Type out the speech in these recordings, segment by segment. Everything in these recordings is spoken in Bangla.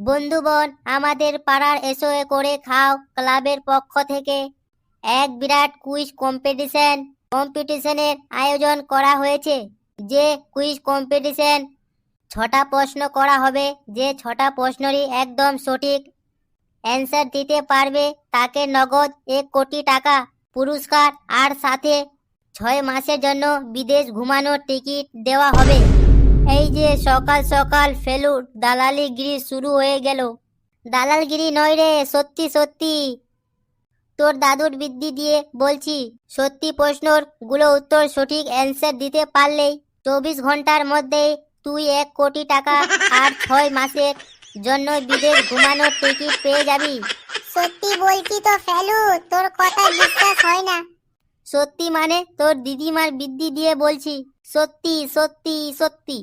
বন্ধুগণ, আমাদের পাড়ার এসোয়ে করে খাও ক্লাবের পক্ষ থেকে। এক বিরাট কুইজ কম্পিটিশন, কম্পিটিশনের আয়োজন করা হয়েছে। যে কুইজ কম্পিটিশন ছটা প্রশ্ন করা হবে, যে ছটা প্রশ্নেরই একদম সঠিক অ্যান্সার দিতে পারবে, তাকে নগদ এক কোটি টাকা পুরস্কার আর সাথে ছয় মাসের জন্য বিদেশ ঘুমানোর টিকিট দেওয়া হবে। এই যে সকাল সকাল ফেলুর দালালিগিরি শুরু হয়ে গেল। দালালগিরি নয় রে সত্যি সত্যি। তোর দাদুর বৃদ্ধি দিয়ে বলছি সত্যি প্রশ্নরগুলো উত্তর সঠিক অ্যান্সার দিতে পারলেই চব্বিশ ঘণ্টার মধ্যেই তুই এক কোটি টাকা আর ছয় মাসের জন্য বিদেশ ঘুমানোর টিকিট পেয়ে যাবি। সত্যি বলছি তো ফেলু তোর কথা বিশ্বাস হয় না। সত্যি মানে তোর দিদিমার বৃদ্ধি দিয়ে বলছি সত্যি সত্যি সত্যি।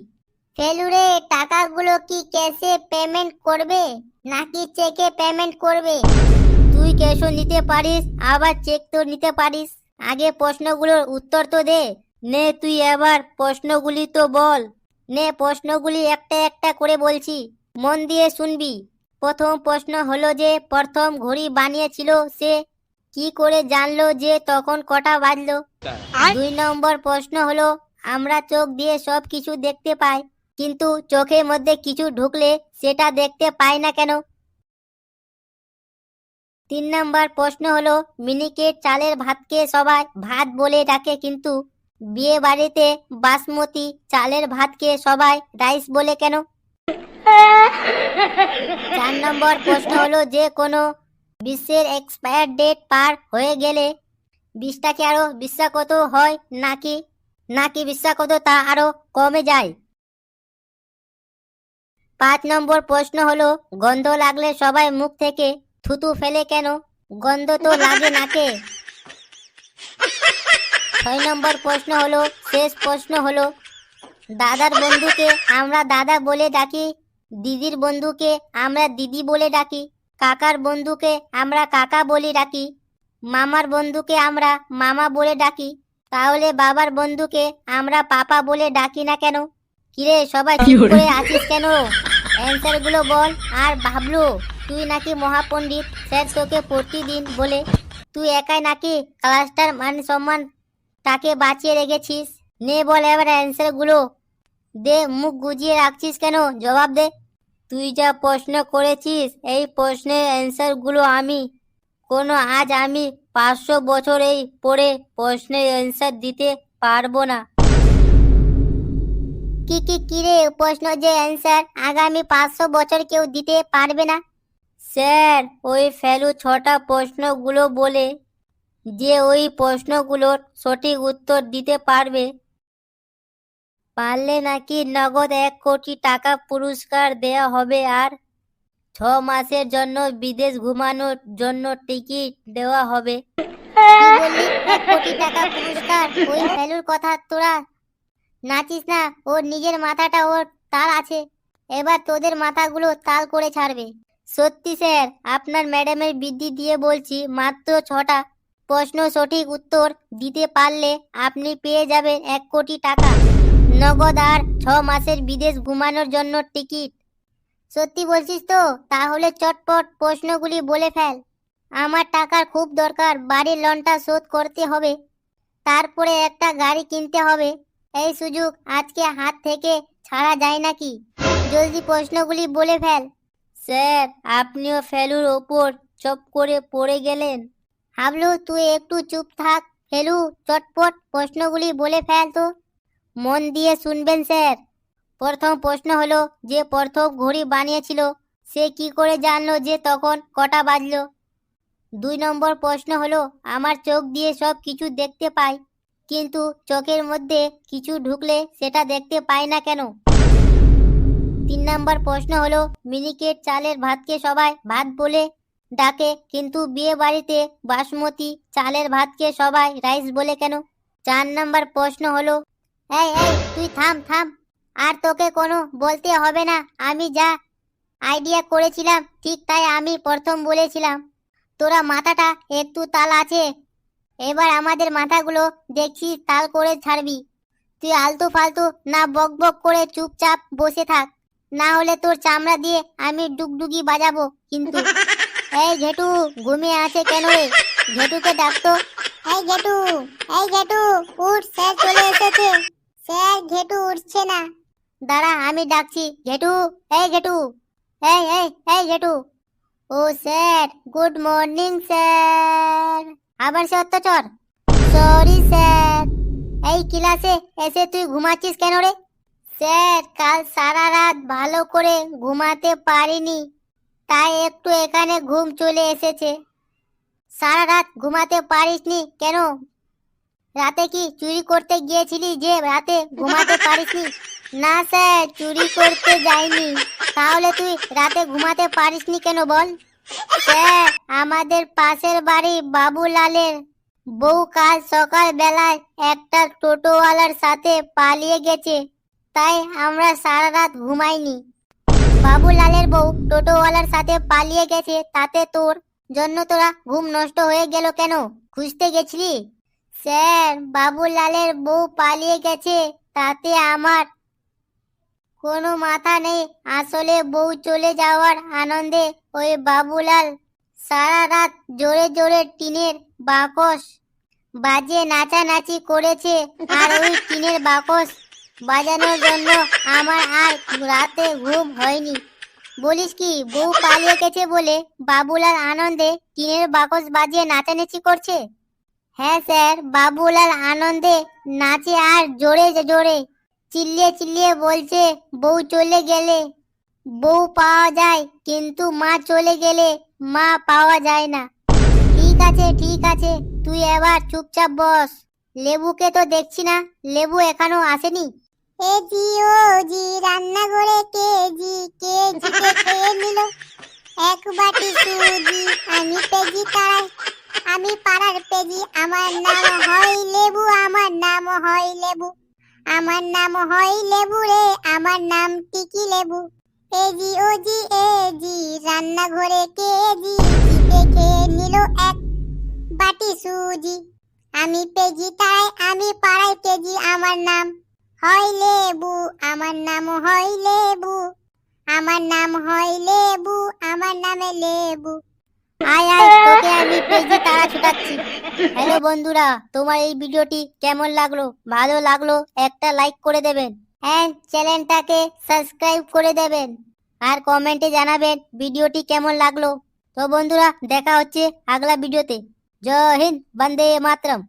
ফেলুরে টাকাগুলো কি ক্যাশে পেমেন্ট করবে? নাকি চেকে পেমেন্ট করবে? তুই ক্যাশও নিতে পারিস আবার চেক তো নিতে পারিস। আগে প্রশ্নগুলোর উত্তর তো দে। নে তুই এবার প্রশ্নগুলি তো বল। নে প্রশ্নগুলি একটা একটা করে বলছি। মন দিয়ে শুনবি। প্রথম প্রশ্ন হলো যে প্রথম ঘড়ি বানিয়েছিল সে? কি করে জানলো যে তখন কটা বাজলো? দুই নম্বর প্রশ্ন হলো আমরা চোখ দিয়ে সব কিছু দেখতে পাই। কিন্তু চোখের মধ্যে কিছু ঢুকলে সেটা দেখতে পাই না কেন? তিন নম্বর প্রশ্ন হলো মিনিকেট চালের ভাতকে সবাই ভাত বলে ডাকে কিন্তু বিয়ে বাড়িতে বাসমতি চালের ভাতকে সবাই রাইস বলে কেন? চার নম্বর প্রশ্ন হলো, যে কোনো বিশ্বের এক্সপায়ার ডেট পার হয়ে গেলে বিষটা কি আরও বিশ্বাকত হয় নাকি? নাকি বিশ্বাকত তা আরও কমে যায়? পাঁচ নম্বর প্রশ্ন হলো গন্ধ লাগলে সবাই মুখ থেকে থুতু ফেলে কেন? গন্ধ তো লাগে নাকে। ছয় নম্বর প্রশ্ন হলো শেষ প্রশ্ন হলো দাদার বন্ধুকে আমরা দাদা বলে ডাকি দিদির বন্ধুকে আমরা দিদি বলে ডাকি কাকার বন্ধুকে আমরা কাকা বলে ডাকি মামার বন্ধুকে আমরা মামা বলে ডাকি তাহলে বাবার বন্ধুকে আমরা পাপা বলে ডাকি না কেন? কিরে সবাই চুপ করে আছিস কেন? অ্যান্সারগুলো বল। আর ভাবলু, তুই নাকি মহাপণ্ডিত, স্যার তোকে প্রতিদিন বলে, তুই একাই নাকি ক্লাসটার মান সম্মান তাকে বাঁচিয়ে রেখেছিস? নে বল এবার অ্যান্সারগুলো দে, মুখ গুজিয়ে রাখছিস কেন? জবাব দে। তুই যা প্রশ্ন করেছিস, এই প্রশ্নের অ্যান্সারগুলো আমি, কোনো আজ আমি পাঁচশো বছর এই পড়ে প্রশ্নের অ্যান্সার দিতে পারব না। কি কি কি রে প্রশ্ন যে অ্যান্সার আগামী পাঁচশো বছর কেউ দিতে পারবে না। স্যার, ওই ফেলু ছটা প্রশ্নগুলো বলে যে ওই প্রশ্নগুলোর সঠিক উত্তর দিতে পারবে। পারলে নাকি নগদ এক কোটি টাকা পুরস্কার দেয়া হবে আর ছ মাসের জন্য বিদেশ ঘুমানোর জন্য টিকিট দেওয়া হবে। কোটি টাকা পুরস্কার? ওই ফেলুর কথা তোরা নাচিস না, ওর নিজের মাথাটা ওর তাল আছে। এবার তোদের মাথাগুলো তাল করে ছাড়বে। সত্যি স্যার, আপনার ম্যাডামের বৃদ্ধি দিয়ে বলছি মাত্র ছটা। প্রশ্ন সঠিক উত্তর দিতে পারলে আপনি পেয়ে যাবেন এক কোটি টাকা। নগদ আর ছ মাসের বিদেশ ঘুমানোর জন্য টিকিট। সত্যি বলছিস তো? তাহলে চটপট প্রশ্নগুলি বলে ফেল। আমার টাকার খুব দরকার, বাড়ির লোনটা শোধ করতে হবে। তারপরে একটা গাড়ি কিনতে হবে। এই সুযোগ আজকে হাত থেকে ছাড়া যায় নাকি? জলদি প্রশ্নগুলি বলে ফেল। স্যার, আপনিও ফেলুর ওপর চপ করে পড়ে গেলেন। হাবলু, তুই একটু চুপ থাক। ফেলু, চটপট প্রশ্নগুলি বলে ফেল তো। মন দিয়ে শুনবেন, স্যার। প্রথম প্রশ্ন হলো, যে প্রথম ঘড়ি বানিয়েছিল, সে কি করে জানলো যে তখন কটা বাজলো? দুই নম্বর প্রশ্ন হলো, আমার চোখ দিয়ে সব কিছু দেখতে পাই। কিন্তু চোখের মধ্যে কিছু ঢুকলে সেটা দেখতে পাই না কেন? তিন নম্বর প্রশ্ন হলো, মিনিকেট চালের ভাতকে সবাই ভাত বলে ডাকে, কিন্তু বিয়ে বাড়িতে বাসমতি চালের ভাতকে সবাই রাইস বলে কেন? চার নম্বর প্রশ্ন হলো, এই এই, তুই থাম থাম, আর তোকে কোনো বলতে হবে না, আমি যা আইডিয়া করেছিলাম, ঠিক তাই আমি প্রথম বলেছিলাম। তোরা মাথাটা একটু তাল আছে এবার আমাদের মাথাগুলো দেখছি তাল করে ছাড়বি। তুই আলতু ফালতু না বক বক করে চুপচাপ বসে থাক। না হলে তোর চামড়া দিয়ে আমি ডুগডুগি বাজাবো কিন্তু। এই ঘেটু ঘুমিয়ে আছে কেন রে? ঘেটুকে ডাকতো এই ঘেটু এই ঘেটু উঠ স্যার চলে এসেছে। স্যার ঘেটু উঠছে না। দাঁড়া আমি ডাকছি। ঘেটু এই ঘেটু এই এই এই ঘেটু। ও স্যার গুড মর্নিং স্যার। আবার সে অত্যাচার। সরি স্যার এই ক্লাসে এসে তুই ঘুমাচ্ছিস কেন রে? স্যার কাল সারা রাত ভালো করে ঘুমাতে পারিনি, তাই একটু এখানে ঘুম চলে এসেছে। সারা রাত ঘুমাতে পারিসনি কেন? রাতে কি চুরি করতে গিয়েছিলি যে রাতে ঘুমাতে পারিসনি? না স্যার চুরি করতে যাইনি। তাহলে তুই রাতে ঘুমাতে পারিসনি কেন বল? স্যার, আমাদের পাশের বাড়ি বাবুলালের। বউ কাল সকাল বেলায় একটা টোটোওয়ালার সাথে পালিয়ে গেছে, তাই আমরা সারা রাত ঘুমাইনি। বাবুলালের বউ টোটোওয়ালার সাথে পালিয়ে গেছে, তাতে তোর জন্য তোরা ঘুম নষ্ট হয়ে গেল কেন? খুঁজতে গেছিলি? স্যার, বাবুলালের বউ পালিয়ে গেছে, তাতে আমার কোনো মাথা নেই। আসলে বউ চলে যাওয়ার আনন্দে ওই বাবুলাল সারা রাত জোরে জোরে টিনের বাকস বাজে নাচানাচি করেছে আর ওই টিনের বাকস বাজানোর জন্য আমার আর রাতে ঘুম হয়নি। বলিস কি, বউ পালিয়ে গেছে বলে বাবুলাল আনন্দে টিনের বাকস বাজিয়ে নাচানাচি করছে? হ্যাঁ স্যার, বাবুলাল আনন্দে নাচে আর জোরে জোরে চিল্লিয়ে চিল্লিয়ে বলছে, বউ চলে গেলে। বউ পাওয়া যায়, কিন্তু মা চলে গেলে মা পাওয়া যায় না। ঠিক আছে ঠিক আছে, তুই এবার চুপচাপ বস। লেবুকে তো দেখছি না, লেবু এখনও আসেনি? এ জি ও জি, রান্না করে কে জি কে জি, কে নিল? এক বাটি সুজি, আমি পেজি তারাই, আমি পাড়ার পেজি, আমার নাম হয় লেবু, আমার নাম হয় লেবু। আমার নাম হয় লেবু রে, আমার নাম টিকি লেবু। এজি ও জি, এ জি, রান্নাঘরে কে জি? জিতে খেয়ে নিল এক বাটি সুজি। আমি পেজি, তাই আমি পাড়াই কেজি আমার নাম হয় লেবু, আমার নাম হয় লেবু। আমার নাম হয় লেবু, আমার নামে লেবু। আয় আয়, তোকে আমি পেজি তারা ছুটাচ্ছি। হ্যালো বন্ধুরা, তোমার এই ভিডিওটি কেমন লাগল? ভালো লাগল, একটা লাইক করে দেবেন। অ্যান্ড চ্যানেলটাকে সাবস্ক্রাইব করে দেবেন। আর কমেন্টে জানাবেন ভিডিওটি কেমন লাগল। তো বন্ধুরা, দেখা হচ্ছে আগলা ভিডিওতে। জয় হিন্দ, বন্দে মাতরম।